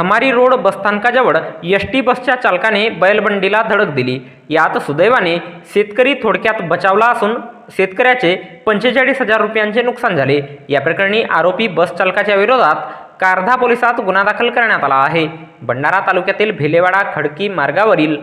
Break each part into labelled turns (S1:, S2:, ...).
S1: खमारी road बसस्थानकाजवळ S T बसच्या चालकाने बैलबंडीला धडक दिली. यात सुदैवाने शेतकरी थोडक्यात बचावला असून शेतकऱ्याचे पंचेचाळीस हजार रुपयांचे नुकसान झाले. या प्रकरणी आरोपी बस चालकाच्या विरोधात कारधा पोलिसात गुन्हा दाखल करण्यात आला आहे. भंडारा तालुक्यातील भेलेवाडा खडकी मार्गावरील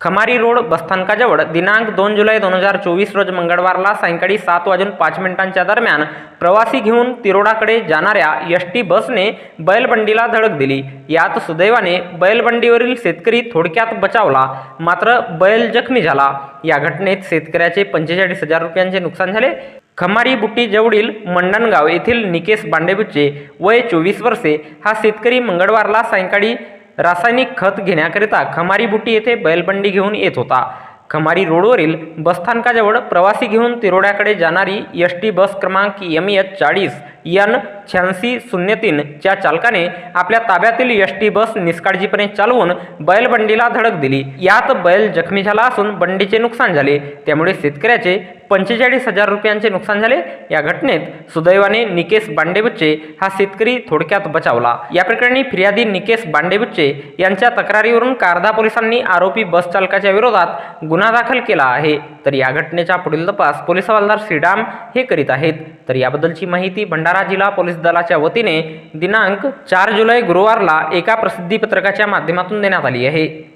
S1: खमारी रोड बसस्थानकाजवळ दिनांक दोन जुलै दोन हजार चोवीस रोज मंगळवारला सायंकाळी सात वाजून पाच मिनिटांच्या दरम्यान प्रवासी घेऊन तिरोडाकडे जाणाऱ्या एस टी बसने बैलबंडीला धडक दिली. यात सुदैवाने बैलबंडीवरील शेतकरी थोडक्यात बचावला मात्र बैल जखमी झाला. या घटनेत शेतकऱ्याचे पंचेचाळीस हजार रुपयांचे नुकसान झाले. खमारी बुट्टी जवळील मंडणगाव येथील निकेश बांडेबुचे वय चोवीस वर्षे हा शेतकरी मंगळवारला सायंकाळी रासायनिक खत घेण्याकरिता खमारी बुटी येथे बैलबंडी घेऊन येत होता. खमारी रोडवरील बसस्थानकाजवळ प्रवासी घेऊन तिरोड्याकडे जाणारी एस टी बस क्रमांक एम एच चाळीस एन शहाऐंशी शून्य तीनच्या चालकाने आपल्या ताब्यातील एस टी बस निष्काळजीपणे चालवून बैलबंडीला धडक दिली. यात बैल जखमी झाला असून बंडीचे नुकसान झाले. त्यामुळे शेतकऱ्याचे पंचेचाळीस हजार रुपयांचे नुकसान झाले. या घटनेत सुदैवाने निकेश बांडेबुच्चे हा शेतकरी थोडक्यात बचावला. या प्रकरणी फिर्यादी निकेश बांडेबुच्चे यांच्या तक्रारीवरून कारदा पोलिसांनी आरोपी बस चालकाच्या विरोधात गुन्हा दाखल केला आहे. तर या घटनेचा पुढील तपास पोलीस हवालदार श्रीराम हे करीत आहेत. तर याबद्दलची माहिती भंडारा जिल्हा पोलीस दलाच्या वतीने दिनांक चार जुलै गुरुवारला एका प्रसिद्धीपत्रकाच्या माध्यमातून देण्यात आली आहे.